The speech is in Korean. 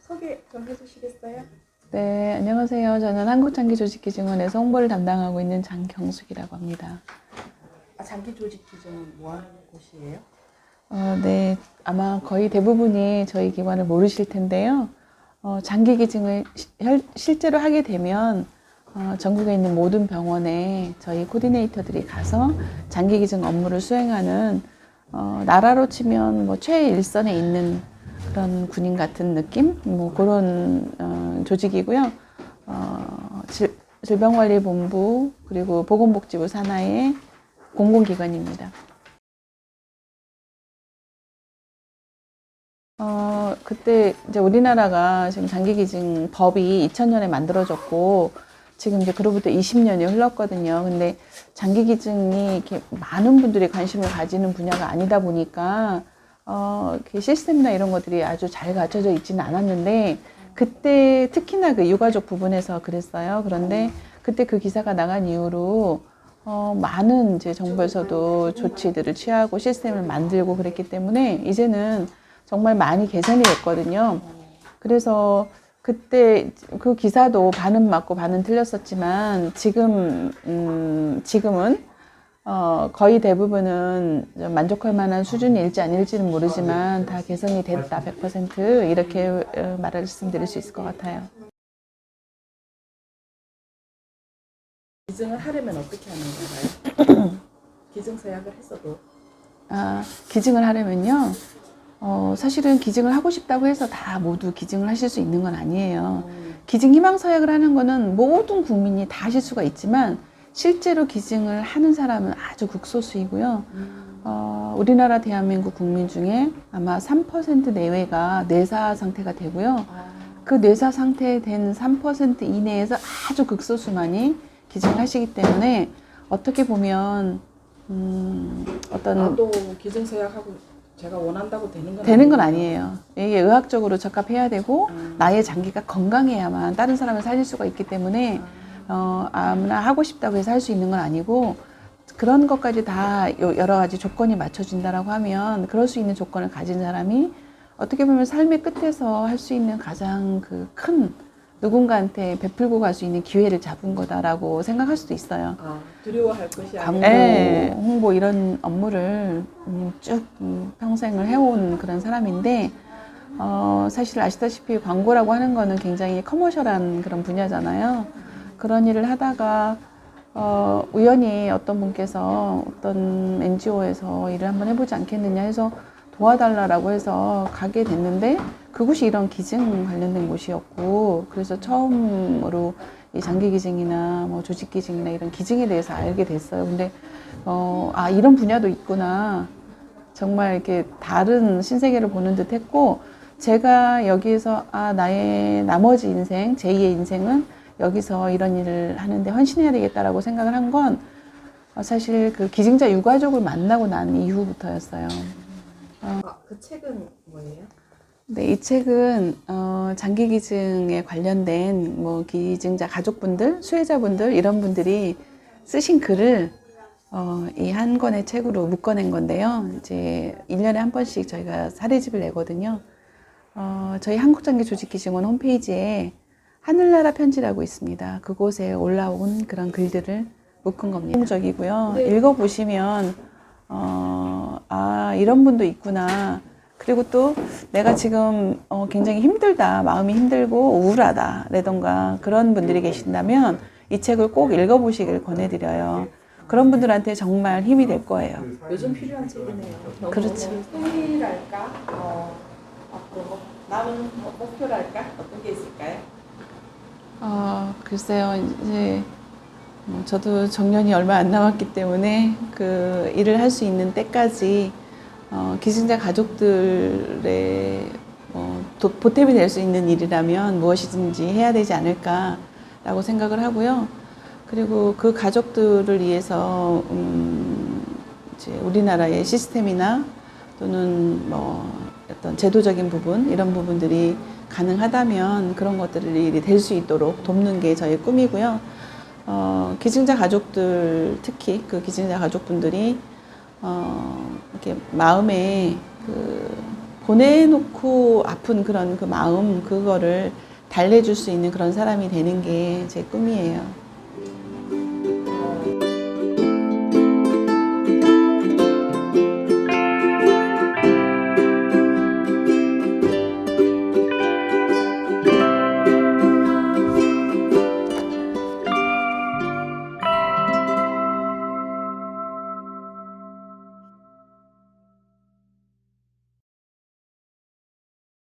소개 좀 해주시겠어요? 네, 안녕하세요. 저는 한국장기조직기증원에서 홍보를 담당하고 있는 장경숙이라고 합니다. 아, 장기 조직 기준은 뭐 하는 곳이에요? 어, 네, 아마 거의 대부분이 저희 기관을 모르실 텐데요. 어, 장기기증을 시- 혈- 실제로 하게 되면 어, 전국에 있는 모든 병원에 저희 코디네이터들이 가서 장기기증 업무를 수행하는 어, 나라로 치면 뭐 최일선에 있는 그런 군인 같은 느낌? 뭐 그런 어, 조직이고요. 어, 질, 질병관리본부 그리고 보건복지부 산하의 공공기관입니다. 어, 그때 이제 우리나라가 지금 장기기증 법이 2000년에 만들어졌고, 지금 이제 그로부터 20년이 흘렀거든요. 근데 장기기증이 이렇게 많은 분들이 관심을 가지는 분야가 아니다 보니까, 어, 시스템이나 이런 것들이 아주 잘 갖춰져 있지는 않았는데, 그때 특히나 그 유가족 부분에서 그랬어요. 그런데 그때 그 기사가 나간 이후로 어, 많은 이제 정부에서도 조치들을 취하고 시스템을 만들고 그랬기 때문에 이제는 정말 많이 개선이 됐거든요. 그래서 그때 그 기사도 반은 맞고 반은 틀렸었지만 지금 음, 지금은 어, 거의 대부분은 좀 만족할 만한 수준일지 아닐지는 모르지만 다 개선이 됐다 100% 이렇게 어, 말씀드릴 수 있을 것 같아요. 기증을 하려면 어떻게 하는 건가요? 기증 서약을 했어도 아, 기증을 하려면요. 어, 사실은 기증을 하고 싶다고 해서 다 모두 기증을 하실 수 있는 건 아니에요. 음, 기증 희망 서약을 하는 거는 모든 국민이 다 하실 수가 있지만 실제로 기증을 하는 사람은 아주 극소수이고요. 음, 어, 우리나라 대한민국 국민 중에 아마 3% 내외가 뇌사 상태가 되고요. 아, 그 뇌사 상태 된3% 이내에서 아주 극소수만이 기증을 하시기 때문에 어떻게 보면 음, 어떤 나도 기증 서약하고 제가 원한다고 되는 건 되는 건 아니에요. 이게 의학적으로 적합해야 되고 음. 나의 장기가 건강해야만 다른 사람을 살릴 수가 있기 때문에 어, 아무나 하고 싶다고 해서 할 수 있는 건 아니고 그런 것까지 다 요- 여러 가지 조건이 맞춰진다라고 하면 그럴 수 있는 조건을 가진 사람이 어떻게 보면 삶의 끝에서 할 수 있는 가장 그 큰 누군가한테 베풀고 갈 수 있는 기회를 잡은 거다라고 생각할 수도 있어요. 아, 두려워할 것이 광고, 아니고 예, 홍보 이런 업무를 음, 쭉 음, 평생을 해온 그런 사람인데 어, 사실 아시다시피 광고라고 하는 거는 굉장히 커머셜한 그런 분야잖아요. 그런 일을 하다가 어, 우연히 어떤 분께서 어떤 NGO에서 일을 한번 해보지 않겠느냐 해서 도와달라라고 해서 가게 됐는데 그곳이 이런 기증 관련된 곳이었고 그래서 처음으로 이 장기 기증이나 뭐 조직 기증이나 이런 기증에 대해서 알게 됐어요. 근데 어, 아 이런 분야도 있구나. 정말 이렇게 다른 신세계를 보는 듯 했고 제가 여기에서 아 나의 나머지 인생 제2의 인생은 여기서 이런 일을 하는데 헌신해야 되겠다라고 생각을 한건 어, 사실 그 기증자 유가족을 만나고 난 이후부터였어요. 아, 그 책은 뭐예요? 네, 이 책은 어, 장기 기증에 관련된 뭐 기증자 가족분들, 수혜자분들 이런 분들이 쓰신 글을 어, 이 한 권의 책으로 묶어낸 건데요. 이제 1년에 한 번씩 저희가 사례집을 내거든요. 어, 저희 한국장기 조직기증원 홈페이지에 하늘나라 편지라고 있습니다. 그곳에 올라온 그런 글들을 묶은 겁니다. 적이고요. 네. 읽어보시면 어, 아 이런 분도 있구나. 그리고 또 내가 지금 어, 굉장히 힘들다, 마음이 힘들고 우울하다라던가 그런 분들이 계신다면 이 책을 꼭 읽어보시길 권해드려요. 그런 분들한테 정말 힘이 될 거예요. 요즘 필요한 책이네요. 너무 그렇죠. 생일랄까? 어, 앞으로 뭐, 남은 뭐 목표랄까? 어떤 게 있을까요? 아, 글쎄요, 이제 뭐 저도 정년이 얼마 안 남았기 때문에 그 일을 할 수 있는 때까지 어, 기증자 가족들의 어, 도- 보탬이 될 수 있는 일이라면 무엇이든지 해야 되지 않을까라고 생각을 하고요. 그리고 그 가족들을 위해서 음, 이제 우리나라의 시스템이나 또는 뭐 어떤 제도적인 부분 이런 부분들이 가능하다면 그런 것들이 될 수 있도록 돕는 게 저희 꿈이고요. 어, 기증자 가족들 특히 그 기증자 가족분들이 어, 이렇게 마음에 그 보내놓고 아픈 그런 그 마음 그거를 달래줄 수 있는 그런 사람이 되는 게 제 꿈이에요.